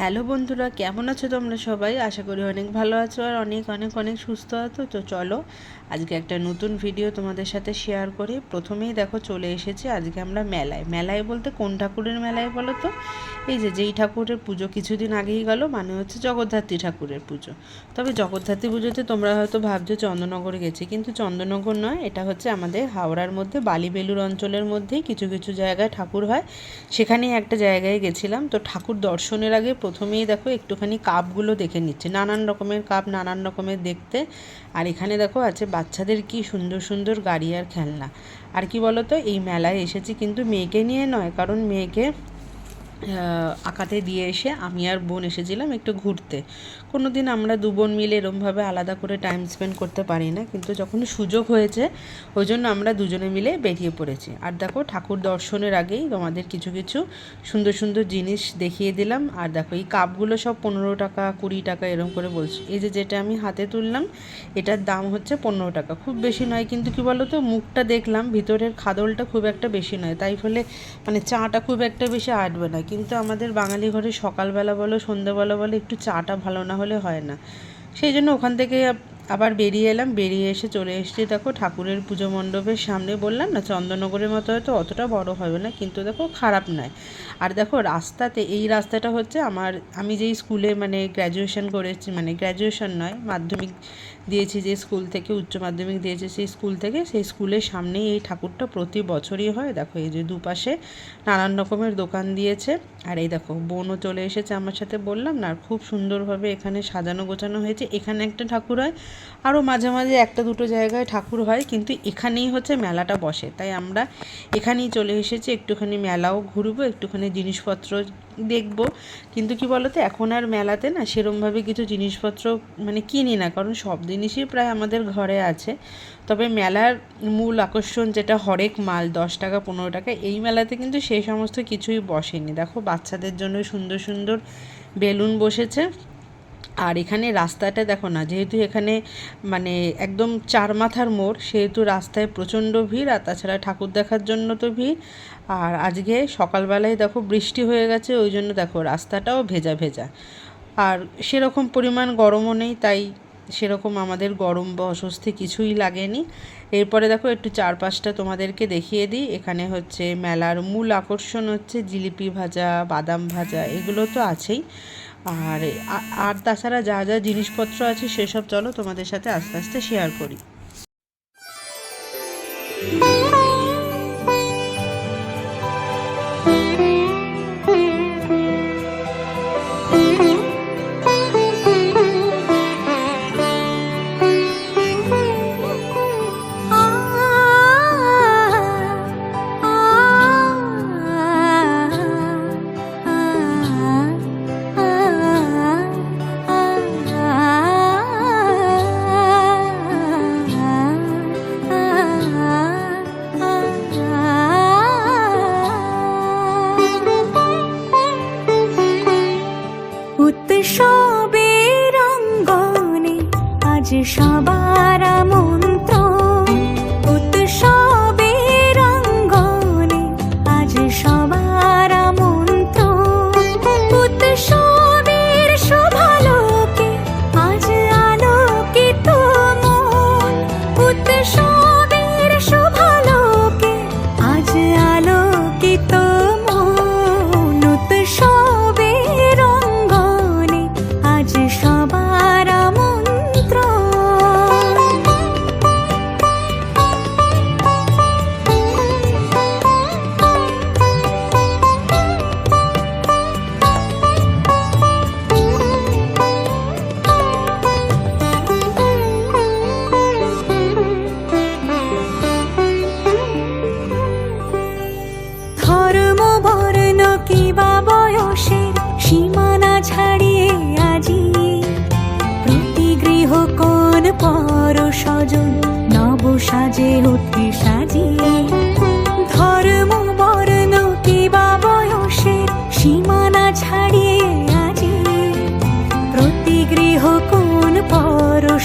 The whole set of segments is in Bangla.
হ্যালো বন্ধুরা, কেমন আছো তোমরা সবাই? আশা করি অনেক ভালো আছো আর অনেক অনেক অনেক সুস্থ আছো। তো চলো, আজকে একটা নতুন ভিডিও তোমাদের সাথে শেয়ার করি। প্রথমেই দেখো, চলে এসেছি আজকে আমরা মেলায়। মেলায় বলতে কোন ঠাকুরের মেলায় বলো তো? এই যে, যেই ঠাকুরের পুজো কিছুদিন আগেই গেল মানে হচ্ছে জগদ্ধাত্রী ঠাকুরের পুজো। তবে জগদ্ধাত্রী পুজোতে তোমরা হয়তো ভাবছ চন্দননগরে গেছি, কিন্তু চন্দ্রনগর নয়, এটা হচ্ছে আমাদের হাওড়ার মধ্যে, বালিবেলুর অঞ্চলের মধ্যেই কিছু কিছু জায়গায় ঠাকুর হয়। সেখানেই একটা জায়গায় গেছিলাম। তো ঠাকুর দর্শনের আগে প্রথমেই দেখো একটুখানি কাপগুলো দেখে নিচ্ছে। নানান রকমের কাপ, নানান রকমের দেখতে। আর এখানে দেখো আছে বাচ্চাদের কি সুন্দর সুন্দর গাড়ি আর খেলনা। আর কি বলতো, এই মেলায় এসেছি কিন্তু মেয়েকে নিয়ে নয়, কারণ মেয়েকে আঁকাতে দিয়ে এসে আমি আর বোন এসেছিলাম একটু ঘুরতে। কোনো দিন আমরা দু বোন মিলে এরমভাবে আলাদা করে টাইম স্পেন্ড করতে পারি না, কিন্তু যখন সুযোগ হয়েছে, ওই জন্য আমরা দুজনে মিলে বেরিয়ে পড়েছি। আর দেখো, ঠাকুর দর্শনের আগেই তোমাদের কিছু কিছু সুন্দর সুন্দর জিনিস দেখিয়ে দিলাম। আর দেখো, এই কাপগুলো সব পনেরো টাকা, কুড়ি টাকা এরম করে বলছি। এই যে যেটা আমি হাতে তুললাম, এটার দাম হচ্ছে পনেরো টাকা। খুব বেশি নয়, কিন্তু কি বলো তো মুখটা দেখলাম, ভিতরের খাদলটা খুব একটা বেশি নয়। তাই ফলে মানে চাটা খুব একটা বেশি আটবে না। কিন্তু আমাদের বাঙালি ঘরে সকালবেলা বলো, সন্ধ্যাবেলা বলো, একটু চাটা ভালো না হলে হয় না। সেই জন্য ওখান থেকে আবার বেরিয়ে এলাম। বেরিয়ে এসে চলে এসেছি দেখো ঠাকুরের পুজো মণ্ডপের সামনে। বললাম না, চন্দননগরের মতো হয়তো অতটা বড় হবে না, কিন্তু দেখো খারাপ নয়। আর দেখো রাস্তাতে, এই রাস্তাটা হচ্ছে আমার, আমি যেই স্কুলে মানে গ্র্যাজুয়েশন করেছি মানে গ্র্যাজুয়েশন নয়, মাধ্যমিক দিয়েছি যে স্কুল থেকে, উচ্চ মাধ্যমিক দিয়েছে সেই স্কুল থেকে, সেই স্কুলের সামনেই এই ঠাকুরটা প্রতি বছরই হয়। দেখো, এই যে দুপাশে নানান রকমের দোকান দিয়েছে। আর এই দেখো, বোনও চলে এসেছে আমার সাথে বললাম না, আর খুব সুন্দরভাবে এখানে সাজানো গোছানো হয়েছে। এখানে একটা ঠাকুর হয়, আরও মাঝে মাঝে একটা দুটো জায়গায় ঠাকুর হয়, কিন্তু এখানেই হচ্ছে মেলাটা বসে। তাই আমরা এখানেই চলে এসেছি, একটুখানি মেলাও ঘুরবো, একটুখানি জিনিসপত্র দেখব। কিন্তু কি বলতো, এখন আর মেলাতে না সেরমভাবে কিছু জিনিসপত্র মানে কিনি না, কারণ সব জিনিসই প্রায় আমাদের ঘরে আছে। তবে মেলার মূল আকর্ষণ যেটা হরেক মাল, দশ টাকা, পনেরো টাকা, এই মেলাতে কিন্তু সেই সমস্ত কিছুই বসেনি। দেখো, বাচ্চাদের জন্য সুন্দর সুন্দর বেলুন বসেছে। আর এখানে রাস্তাটা দেখো না, যেহেতু এখানে মানে একদম চার মাথার মোড়, সেহেতু রাস্তায় প্রচণ্ড ভিড় আর তাছাড়া ঠাকুর দেখার জন্য তো ভিড়। আর আজকে সকালবেলায় দেখো বৃষ্টি হয়ে গেছে, ওই জন্য দেখো রাস্তাটাও ভেজা ভেজা। আর সেরকম পরিমাণ গরমও নেই, তাই সেরকম আমাদের গরম বা অস্বস্তি কিছুই লাগেনি। এরপরে দেখো একটু চারপাশটা তোমাদেরকে দেখিয়ে দিই, এখানে হচ্ছে মেলার মূল আকর্ষণ হচ্ছে জিলিপি ভাজা, বাদাম ভাজা, এগুলো তো আছেই। আর আর তাছাড়া যা যা জিনিসপত্র আছে সেসব চলো তোমাদের সাথে আস্তে আস্তে শেয়ার করি। উৎসবের অঙ্গনে আজ সবার মন্ত্র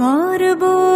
गौरबो